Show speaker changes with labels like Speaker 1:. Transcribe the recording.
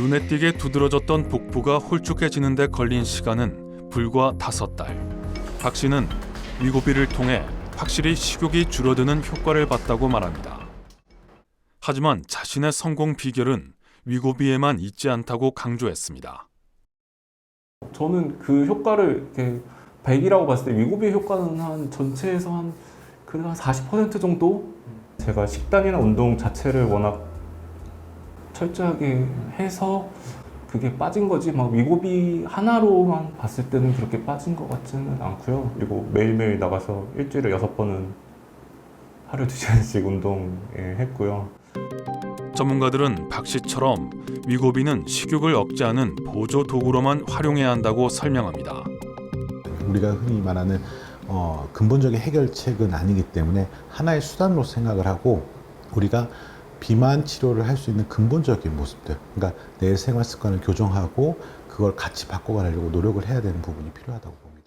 Speaker 1: 눈에 띄게 두드러졌던 복부가 홀쭉해지는 데 걸린 시간은 불과 다섯 달. 박 씨는 위고비를 통해 확실히 식욕이 줄어드는 효과를 봤다고 말합니다. 하지만 자신의 성공 비결은 위고비에만 있지 않다고 강조했습니다.
Speaker 2: 저는 그 효과를 이렇게 100이라고 봤을 때 위고비 효과는 한 전체에서 한 그래도 한40% 정도? 제가 식단이나 운동 자체를 워낙 철저하게 해서 그게 빠진 거지 막 위고비 하나로만 봤을 때는 그렇게 빠진 것 같지는 않고요. 그리고 매일매일 나가서 일주일에 여섯 번은 하루 두 시간씩 운동했고요.
Speaker 1: 전문가들은 박 씨처럼 위고비는 식욕을 억제하는 보조 도구로만 활용해야 한다고 설명합니다.
Speaker 3: 우리가 흔히 말하는 어, 근본적인 해결책은 아니기 때문에 하나의 수단으로 생각을 하고 우리가 비만 치료를 할 수 있는 근본적인 모습들, 그러니까 내 생활 습관을 교정하고 그걸 같이 바꿔가려고 노력을 해야 되는 부분이 필요하다고 봅니다.